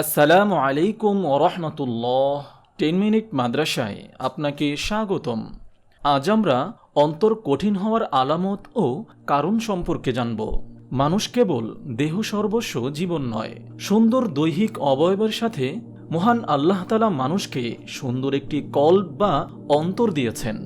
আসসালামু আলাইকুম ওরহমতুল্লাহ টেন মিনিট মাদ্রাসায় আপনাকে স্বাগতম। আজ আমরা অন্তর কঠিন হওয়ার আলামত ও কারণ সম্পর্কে জানব। মানুষ কেবল দেহ সর্বস্ব জীবন নয়, সুন্দর দৈহিক অবয়বের সাথে মহান আল্লাহ তালা মানুষকে সুন্দর একটি কল্প বা অন্তর দিয়েছেন,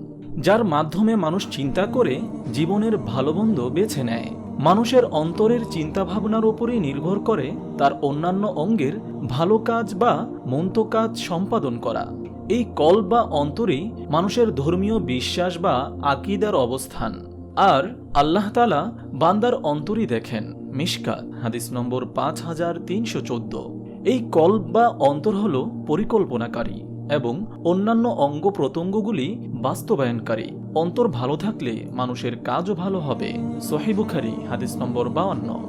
যার মাধ্যমে মানুষ চিন্তা করে জীবনের ভালো মন্দ বেছে নেয়। মানুষের অন্তরের চিন্তাভাবনার উপরই নির্ভর করে তার অন্যান্য অঙ্গের ভালো কাজ বা মন্ত কাজ সম্পাদন করা। এই কল বা অন্তরেই মানুষের ধর্মীয় বিশ্বাস বা আকিদার অবস্থান। আর আল্লাহ তালা বান্দার অন্তরই দেখেন। মিশকাত, হাদিস নম্বর পাঁচ হাজার তিনশো চোদ্দ। এই কল্প বা অন্তর হল পরিকল্পনাকারী এবং অন্যান্য অঙ্গ প্রত্যঙ্গগুলি বাস্তবায়নকারী। অন্তর ভালো থাকলে মানুষের কাজও ভালো হবে। সহিবুখারি হাদিস নম্বর বাউান্ন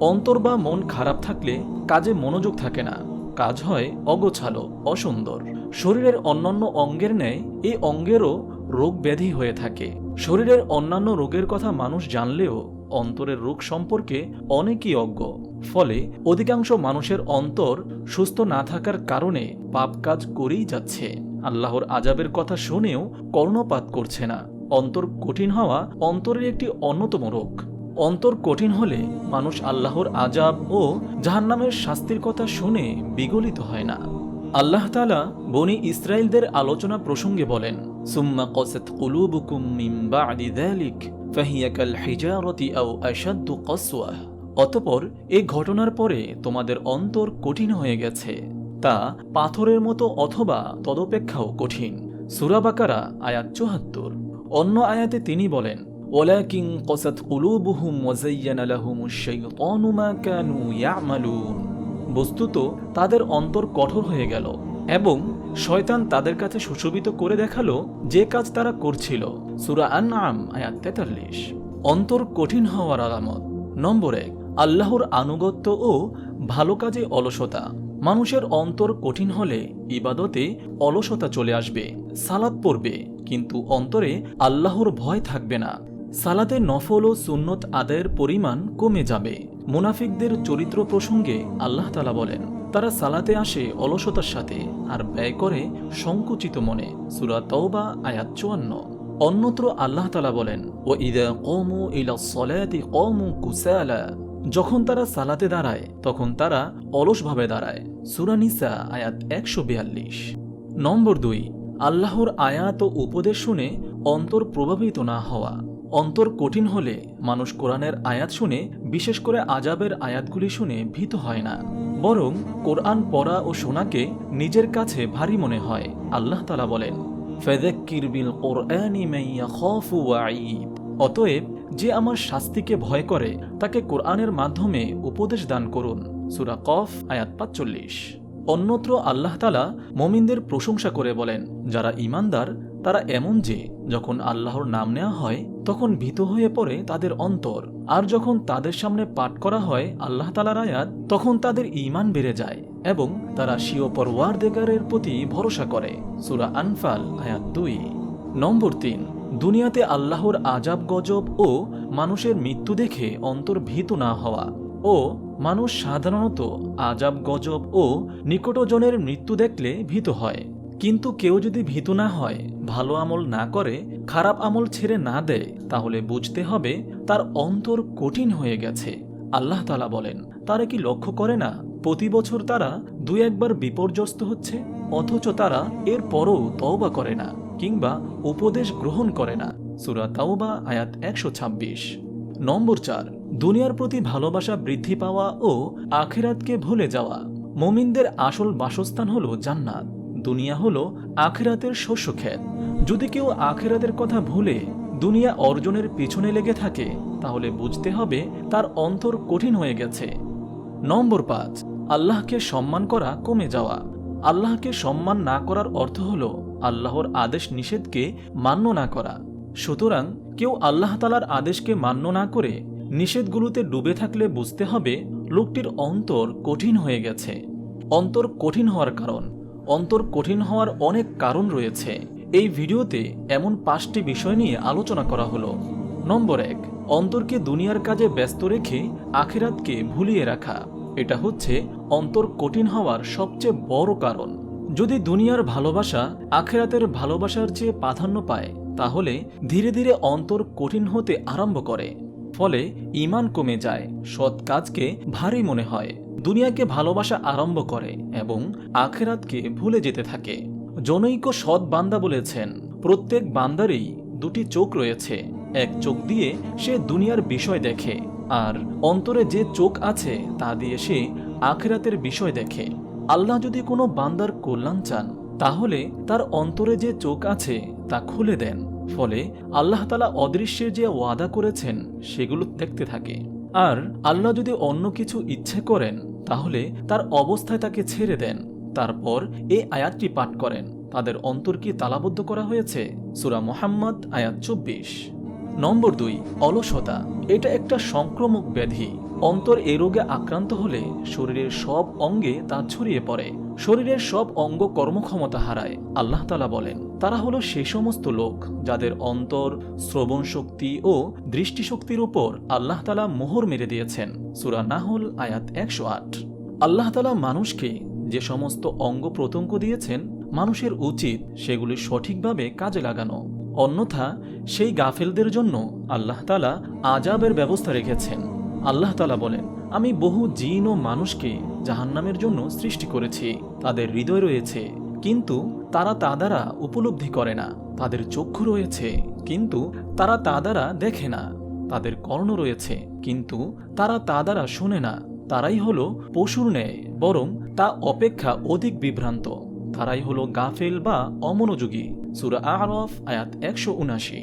অন্তর বা মন খারাপ থাকলে কাজে মনোযোগ থাকে না। কাজ হয় অগোছালো, অসুন্দর। শরীরের অন্যান্য অঙ্গের ন্যায় এই অঙ্গেরও রোগ ব্যাধি হয়ে থাকে। শরীরের অন্যান্য রোগের কথা মানুষ জানলেও অন্তরের রোগ সম্পর্কে অনেকই অজ্ঞ। ফলে অধিকাংশ মানুষের অন্তর সুস্থ না থাকার কারণে পাপ কাজ করেই যাচ্ছে। আল্লাহর আজাবের কথা শুনেও কর্ণপাত করছে না। অন্তর কঠিন হওয়া অন্তরের একটি অন্যতম রোগ। অন্তর কঠিন হলে মানুষ আল্লাহর আজাব ও জাহান্নামের শাস্তির কথা শুনে বিগলিত হয় না। আল্লাহ তালা বনি ইসরায়েলদের আলোচনা প্রসঙ্গে বলেন, সুম্মা কসেত কুলুবুকুম অতপর এই ঘটনার পরে তোমাদের অন্তর কঠিন হয়ে গেছে। তা পাথরের মতো অথবা তদপেক্ষাও কঠিন। সুরাবাকারা আয়াত চুহাত্তর অন্য আয়াতে তিনি বলেন ওলাকিং কসাত কুলুবুহুম ওয়াজাইয়ানা লাহুমুশ শাইতানু মা কানু ইয়ামালুন। বস্তুত তাদের অন্তর কঠোর হয়ে গেল এবং শয়তান তাদের কাছে সুশোভিত করে দেখাল যে কাজ তারা করছিল। সুরা আন আম আয়াত তেতাল্লিশ। অন্তর কঠিন হওয়ার আলামত। নম্বর এক, আল্লাহর আনুগত্য ও ভালো কাজে অলসতা। মানুষের অন্তর কঠিন হলে ইবাদতে অলসতা চলে আসবে, সালাদ পড়বে, কিন্তু অন্তরে আল্লাহর ভয় থাকবে না। সালাতে নফল ও সুন্নত আদায়ের পরিমাণ কমে যাবে। মুনাফিকদের চরিত্র প্রসঙ্গে আল্লাহ তালা বলেন, তারা সালাতে আসে অলসতার সাথে আর ব্যয় করে সংকুচিত মনে। সুরা তওবা, আয়াত চুয়ান্ন। অন্যত্র আল্লাহ তালা বলেন ও ইদা কমু ইলা সলায়াতি কমু কুসালা। যখন তারা সালাতে দাঁড়ায়, তখন তারা অলসভাবে দাঁড়ায়। সুরানিসা আয়াত একশো বিয়াল্লিশ। নম্বর দুই, আল্লাহর আয়াত ও উপদেশ শুনে অন্তর প্রভাবিত না হওয়া। অন্তর কঠিন হলে মানুষ কোরআনের আয়াত শুনে, বিশেষ করে আজাবের আয়াতগুলি শুনে ভীত হয় না। বরং কোরআন পড়া ও শোনাকে নিজের কাছে ভারী মনে হয়, আল্লাহ তালা বলেন, ফেদেক্কির বিল কোরআনি অতএব, যে আমার শাস্তিকে ভয় করে, তাকে কোরআনের মাধ্যমে উপদেশ দান করুন। সুরা কফ, আয়াত পাঁচচল্লিশ। অন্যত্র আল্লাহ তালা মমিনদের প্রশংসা করে বলেন, যারা ইমানদার তারা এমন যে, যখন আল্লাহর নাম নেওয়া হয়, তখন ভীত হয়ে পড়ে তাদের অন্তর। আর যখন তাদের সামনে পাঠ করা হয়, আল্লাহ তালার আয়াত, তখন তাদের ইমান বেড়ে যায় এবং তারা শিও পরওয়ার দেগারের প্রতি ভরসা করে। সুরা আনফাল, আয়াত দুই। নম্বর তিন, দুনিয়াতে আল্লাহর আজাব, গজব ও মানুষের মৃত্যু দেখে অন্তর ভীত না হওয়া ও মানুষ সাধারণত আজাব, গজব ও নিকটজনের মৃত্যু দেখলে ভীত হয়। কিন্তু কেউ যদি ভীত না হয় ভালো আমল না করে, খারাপ আমল ছেড়ে না দেয়, তাহলে বুঝতে হবে তার অন্তর কঠিন হয়ে গেছে। আল্লাহ তালা বলেন, তারা কি লক্ষ্য করে না, প্রতি বছর তারা দুই একবার বিপর্যস্ত হচ্ছে, অথচ তারা এর পরও তওবা করে না, কিংবা উপদেশ গ্রহণ করে না। সুরা তাওবা, আয়াত একশো ছাব্বিশ। নম্বর চার, দুনিয়ার প্রতি ভালোবাসা বৃদ্ধি পাওয়া ও আখেরাতকে ভুলে যাওয়া। মোমিনদের আসল বাসস্থান হল জান্নাত। দুনিয়া হলো আখেরাতের শস্য ক্ষেত। যদি কেউ আখেরাতের কথা ভুলে দুনিয়া অর্জনের পিছনে লেগে থাকে, তাহলে বুঝতে হবে তার অন্তর কঠিন হয়ে গেছে। নম্বর পাঁচ, আল্লাহকে সম্মান করা কমে যাওয়া। আল্লাহকে সম্মান না করার অর্থ হল আল্লাহর আদেশ নিষেধকে মান্য না করা। সুতরাং কেউ আল্লাহ তালার আদেশকে মান্য না করে নিষেধগুলোতে ডুবে থাকলে বুঝতে হবে লোকটির অন্তর কঠিন হয়ে গেছে। অন্তর কঠিন হওয়ার কারণ। অন্তর কঠিন হওয়ার অনেক কারণ রয়েছে। এই ভিডিওতে এমন পাঁচটি বিষয় নিয়ে আলোচনা করা হলো। নম্বর এক, অন্তরকে দুনিয়ার কাজে ব্যস্ত রেখে আখেরাতকে ভুলিয়ে রাখা। এটা হচ্ছে অন্তর কঠিন হওয়ার সবচেয়ে বড় কারণ। যদি দুনিয়ার ভালোবাসা আখেরাতের ভালোবাসার চেয়ে প্রাধান্য পায়, তাহলে ধীরে ধীরে অন্তর কঠিন হতে আরম্ভ করে। ফলে ইমান কমে যায়, সৎ কাজকে ভারী মনে হয়। দুনিয়াকে ভালোবাসা আরম্ভ করে এবং আখেরাতকে ভুলে যেতে থাকে। জনৈক সৎ বান্দা বলেছেন, প্রত্যেক বান্দারই দুটি চোখ রয়েছে, এক চোখ দিয়ে সে দুনিয়ার বিষয় দেখে, আর অন্তরে যে চোখ আছে তা দিয়ে সে আখেরাতের বিষয় দেখে। আল্লাহ যদি কোনো বান্দার কল্যাণ চান, তাহলে তার অন্তরে যে চোখ আছে তা খুলে দেন, ফলে আল্লাহ তালা অদৃশ্যের যে ওয়াদা করেছেন, সেগুলো দেখতে থাকে। আর আল্লাহ যদি অন্য কিছু ইচ্ছে করেন, তাহলে তার অবস্থায় তাকে ছেড়ে দেন। তারপর এই আয়াতটি পাঠ করেন। তাদের অন্তর কি তালাবদ্ধ করা হয়েছে। সুরা মোহাম্মদ, আয়াত চব্বিশ। নম্বর দুই, অলসতা। এটা একটা সংক্রমক ব্যাধি। অন্তর এ রোগে আক্রান্ত হলে শরীরের সব অঙ্গে তা ছড়িয়ে পড়ে। শরীরের সব অঙ্গ কর্মক্ষমতা হারায়, আল্লাহ তালা বলেন। তারা হলো সে সমস্ত লোক যাদের অন্তর, শ্রবণ শক্তি ও দৃষ্টিশক্তির উপর আল্লাহ তালা মোহর মেরে দিয়েছেন। সুরা নাহল, আয়াত একশো আট। আল্লাহ তালা মানুষকে যে সমস্ত অঙ্গ প্রত্যঙ্গ দিয়েছেন, মানুষের উচিত সেগুলি সঠিকভাবে কাজে লাগানো। অন্যথা সেই গাফেলদের জন্য আল্লাহ তালা আজাবের ব্যবস্থা রেখেছেন। আল্লাহ তালা বলেন, আমি বহু জিন ও মানুষকে জাহান্নামের জন্য সৃষ্টি করেছি। তাদের হৃদয় রয়েছে, কিন্তু তারা তা দ্বারা উপলব্ধি করে না। তাদের চক্ষু রয়েছে, কিন্তু তারা তা দ্বারা দেখে না। তাদের কর্ণ রয়েছে, কিন্তু তারা তা দ্বারা শোনে না। তারাই হলো পশুর ন্যায়, বরং তা অপেক্ষা অধিক বিভ্রান্ত। তারাই হলো গাফেল বা অমনোযোগী। সুরা আরফ, আয়াত একশো উনাশি।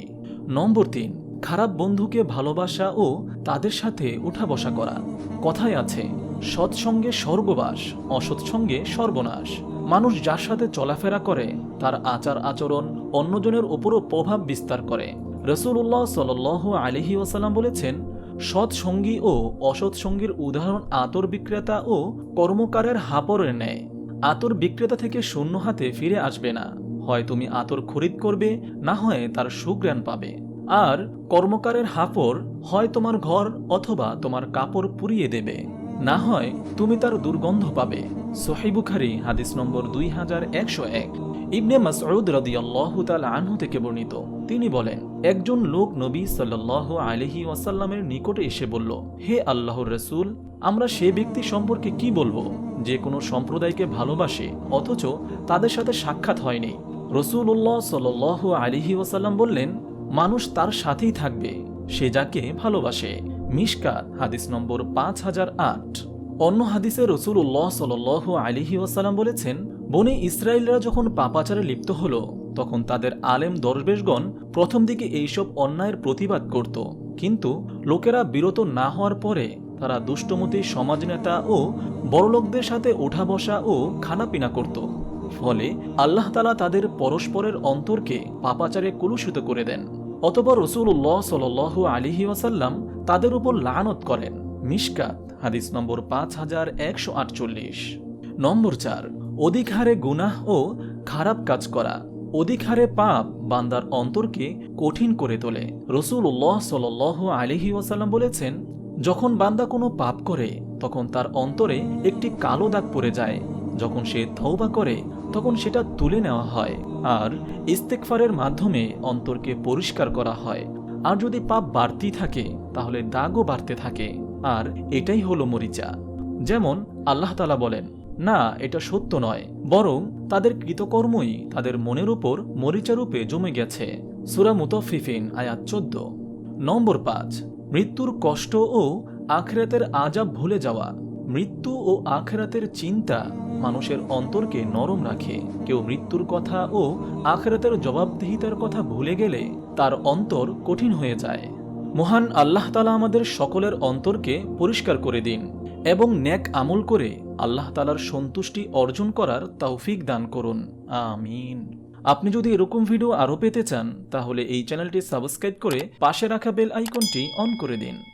নম্বর তিন, খারাপ বন্ধুকে ভালোবাসা ও তাদের সাথে উঠা বসা করা। কথায় আছে সৎসঙ্গে স্বর্গবাস, অসৎসঙ্গে সর্বনাশ। মানুষ যার সাথে চলাফেরা করে, তার আচার আচরণ অন্যজনের ওপরও প্রভাব বিস্তার করে। রসুল্লাহ সাল আলহি ওসাল্লাম বলেছেন, সৎসঙ্গী ও অসৎসঙ্গীর উদাহরণ আতর বিক্রেতা ও কর্মকারের হাপরের ন্যায়। আতর বিক্রেতা থেকে শূন্য হাতে ফিরে আসবে না। হয় তুমি আতর খরিদ করবে, না হয় তার সুগ্রাণ পাবে। আর কর্মকারের হাপর হয় তোমার ঘর অথবা তোমার কাপড় পুড়িয়ে দেবে। না হয় তুমি তার দুর্গন্ধ পাবে। সোহাইবুখারি হাদিস নম্বর দুই হাজার একশো এক। ইবনে মাসউদ রাদিয়াল্লাহু তাআলা আনহু থেকে বর্ণিত। তিনি বলেন, একজন লোক নবী সাল্লাল্লাহু আলাইহি ওয়াসাল্লামের নিকটে এসে বলল, হে আল্লাহর রাসূল, আমরা সে ব্যক্তি সম্পর্কে কি বলব? যে কোনো সম্প্রদায়কে ভালোবাসে, অথচ তাদের সাথে সাক্ষাৎ হয়নি। রসুল রসুল্লাহ সাল্লাল্লাহু আলাইহি ওয়াসাল্লাম বললেন, মানুষ তার সাথেই থাকবে, সে যাকে ভালোবাসে। মিশকাত, হাদিস নম্বর পাঁচ হাজার আট। অন্য হাদিসে রসুল্লাহ সাল আলিহি ওয়াসাল্লাম বলেছেন, বনে ইসরায়েলরা যখন পাপাচারে লিপ্ত হলো, তখন তাদের আলেম দরবেশগণ প্রথম দিকে এইসব অন্যায়ের প্রতিবাদ করত। কিন্তু লোকেরা বিরত না হওয়ার পরে তারা দুষ্টমতি, সমাজনেতা ও বড়লোকদের সাথে ওঠা বসা ও খানাপিনা করত। ফলে আল্লাহ তালা তাদের পরস্পরের অন্তরকে পাপাচারে কলুষিত করে দেন। অতপর রসুল্লাহ সাল আলিহি ওয়াসাল্লাম তাদের উপর লানত করেন। মিশকাত, হাদিস নম্বর পাঁচ হাজার একশো আটচল্লিশ। নম্বর চার, অধিক হারে গুনাহ ও খারাপ কাজ করা। অধিক হারে পাপ বান্দার অন্তরকে কঠিন করে তোলে। রসুল রসুল্লাহ সাল আলিহি ওয়াসাল্লাম বলেছেন, যখন বান্দা কোনো পাপ করে, তখন তার অন্তরে একটি কালো দাগ পড়ে যায়। যখন সে থৌবা করে, তখন সেটা তুলে নেওয়া হয়। আর ইস্তেকফারের মাধ্যমে অন্তরকে পরিষ্কার করা হয়। আর যদি পাপ বাড়তি থাকে, তাহলে দাগও বাড়তে থাকে। আর এটাই হলো মরিচা। যেমন আল্লাহ তালা বলেন, না, এটা সত্য নয়। বরং তাদের কৃতকর্মই তাদের মনের উপর মরিচারূপে জমে গেছে। সুরা মুতফিফিন আয়াত চোদ্দ। নম্বর পাঁচ, মৃত্যুর কষ্ট ও আখেরাতের আজাব ভুলে যাওয়া। মৃত্যু ও আখেরাতের চিন্তা মানুষের অন্তরকে নরম রাখে। কেউ মৃত্যুর কথা ও আখেরাতের জবাবদিহিতার কথা ভুলে গেলে তার অন্তর কঠিন হয়ে যায়। মহান আল্লাহ তালা আমাদের সকলের অন্তরকে পরিষ্কার করে দিন এবং ন্যাক আমল করে আল্লাহ তালার সন্তুষ্টি অর্জন করার তৌফিক দান করুন। আমিন। আপনি যদি এরকম ভিডিও আরও পেতে চান, তাহলে এই চ্যানেলটি সাবস্ক্রাইব করে পাশে রাখা বেল আইকনটি অন করে দিন।